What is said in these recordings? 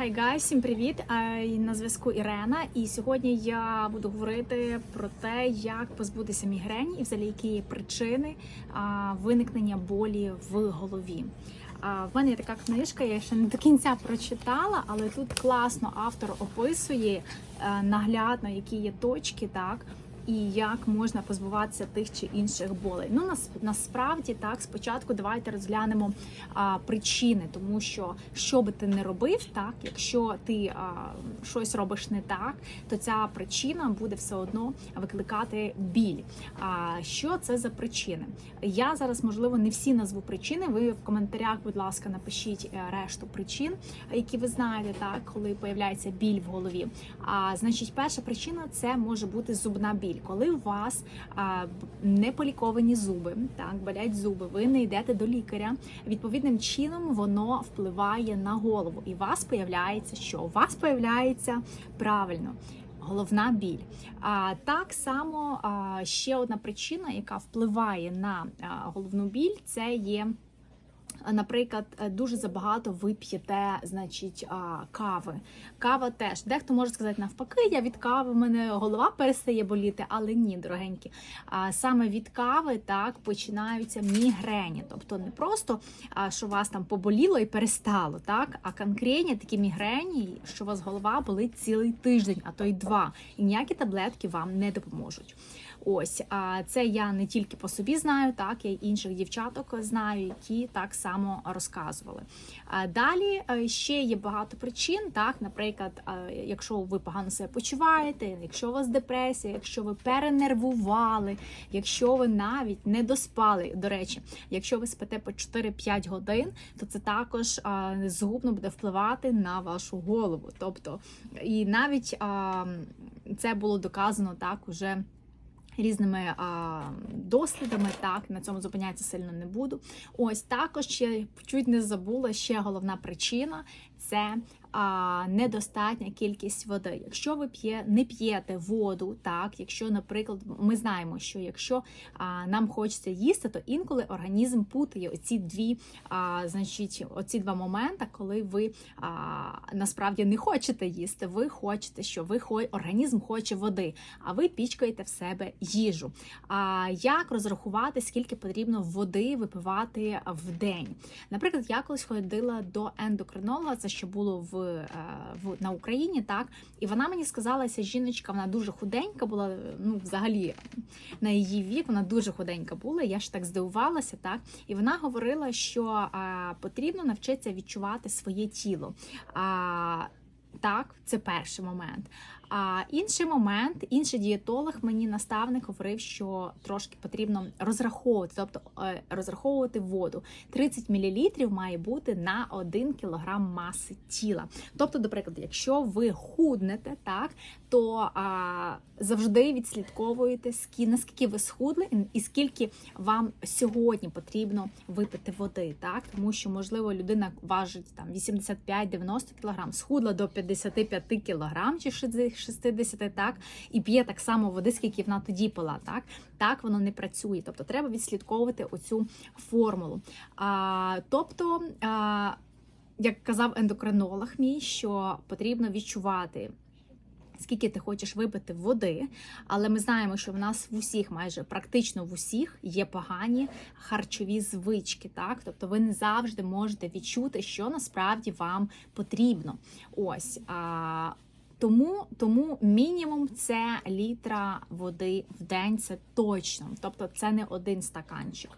Хай гай, всім привіт! На зв'язку Ірена. І сьогодні я буду говорити про те, як позбутися мігрені і взагалі які є причини виникнення болі в голові. В мене є така книжка, я ще не до кінця прочитала, але тут класно автор описує е, наглядно, які є точки, так. І як можна позбуватися тих чи інших болей. Ну нас насправді так спочатку давайте розглянемо а, причини, тому що що би ти не робив, так якщо ти а, щось робиш не так, то ця причина буде все одно викликати біль. А що це за причини? Я зараз можливо не всі назву причини. Ви в коментарях, будь ласка, напишіть е, решту причин, які ви знаєте, так коли появляється біль в голові. А значить, перша причина це може бути зубна біль, коли у вас а, не поліковані зуби, так болять зуби, ви не йдете до лікаря. Відповідним чином воно впливає на голову, і у вас появляється що? У вас появляється правильно. Головна біль. А так само а, ще одна причина, яка впливає на головну біль, це є. Наприклад, дуже забагато ви п'єте, значить, кави. Кава теж. Дехто може сказати навпаки, я від кави в мене голова перестає боліти, але ні, дорогенькі. Саме від кави так починаються мігрені. Тобто не просто що вас там поболіло і перестало, так, а конкретні такі мігрені, що у вас голова болить цілий тиждень, а то й два. І ніякі таблетки вам не допоможуть. Ось, це я не тільки по собі знаю, так я й інших дівчаток знаю, які так само розказували. Далі е, ще є багато причин, так, наприклад, е, якщо ви погано себе почуваєте, якщо у вас депресія, якщо ви перенервували, якщо ви навіть не доспали. До речі, якщо ви спите по 4-5 годин, то це також е, згубно буде впливати на вашу голову. Тобто, і навіть це було доказано так уже різними а, дослідами. Так на цьому зупинятися сильно не буду. Ось також ще чуть не забула ще головна причина це а, недостатня кількість води. Якщо ви п'є, не п'єте воду, так якщо, наприклад, ми знаємо, що якщо а, нам хочеться їсти, то інколи організм путає оці дві, а, значить, оці два моменти, коли ви а, насправді не хочете їсти. Ви хочете, що ви організм хоче води, а ви пічкаєте в себе їжу. А як розрахувати, скільки потрібно води випивати в день? Наприклад, я колись ходила до ендокринолога, це що було в, е, в на Україні, так і вона мені сказала, ця жіночка, вона дуже худенька була. Ну, взагалі, на її вік вона дуже худенька була. Я ж так здивувалася, так і вона говорила, що а, потрібно навчитися відчувати своє тіло. А, так, це перший момент. А інший момент, інший дієтолог мені наставник говорив, що трошки потрібно розраховувати, тобто е, розраховувати воду. 30 мл має бути на 1 кг маси тіла. Тобто, до прикладу, якщо ви худнете, так то а, завжди відслідковуєте наскільки ви схудли, і скільки вам сьогодні потрібно випити води, так тому що можливо людина важить там 85-90 кг, схудла до 55 кг чи 60, так, і п'є так само води, скільки вона тоді пила. Так Так воно не працює. Тобто треба відслідковувати оцю формулу. А, Тобто, а, як казав ендокринолог мій, що потрібно відчувати. Скільки ти хочеш випити води, але ми знаємо, що в нас в усіх, майже практично в усіх, є погані харчові звички. Так, тобто ви не завжди можете відчути, що насправді вам потрібно. Ось а, тому тому мінімум це літра води в день, це точно. Тобто це не один стаканчик.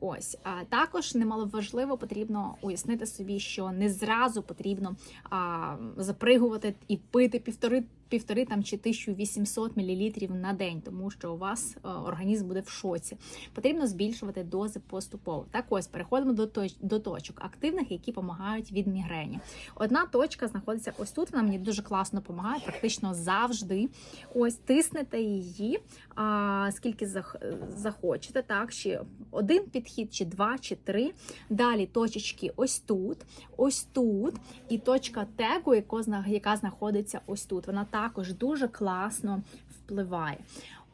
Ось а також немаловажливо потрібно уяснити собі, що не зразу потрібно а, запригувати і пити півтори півтори там чи 1800 мл на день, тому що у вас а, організм буде в шоці. Потрібно збільшувати дози поступово. Так ось переходимо до точ, до точок активних, які допомагають від мігрені. Одна точка знаходиться ось тут. Вона мені дуже класно допомагає, практично завжди. Ось тиснете її, а, скільки захочете. Так, ще один підхід, чи два, чи три. Далі точечки ось тут, ось тут, і точка тегу, яка знаходиться ось тут. Вона також дуже класно впливає.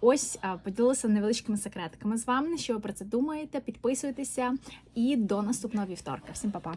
Ось поділилася невеличкими секретиками з вами. Що ви про це думаєте? Підписуйтеся і до наступного вівторка. Всім па-па!